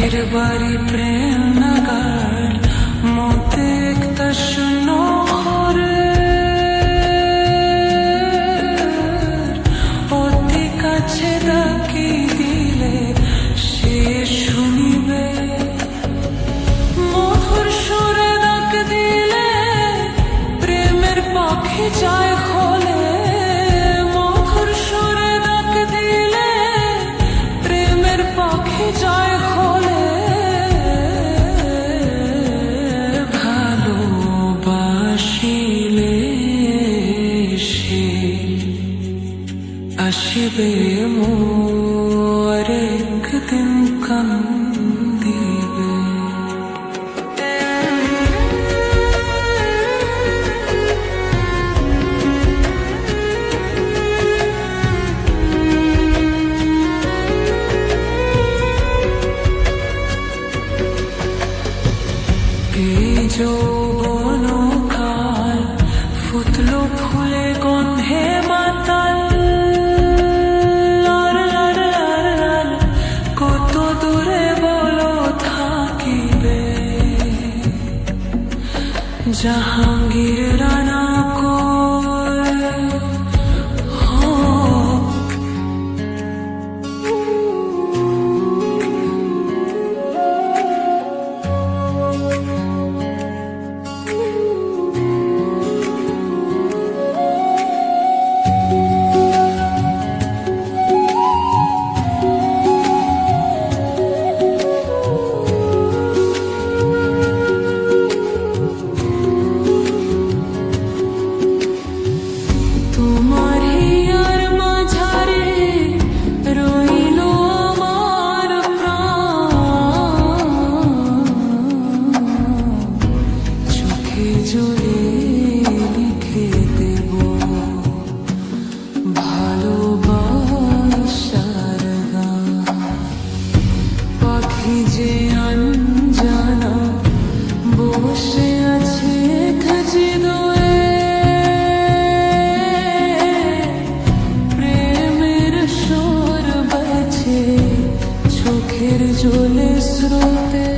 চোখের বাড়ি প্রেম নাগার মতে একটা শূন্য হরে অতি কাছে ডাকি দিলে সে শুনিবে। মধুর সুরে ডাক দিলে প্রেমের পাখি যায় খোলে মধুর সুরে ডাক দিলে প্রেমের পাখি যায় শিবে মোর একদিন কান্দিবে যৌবনকাল ফুতলো ফুলে গন্ধে জলে লিখে দেব। ভালোবাসার গান। পাখি যে আনজানা, বসে আছে খাজি প্রেমের সুর বাজে চোখের জলে স্রোতে।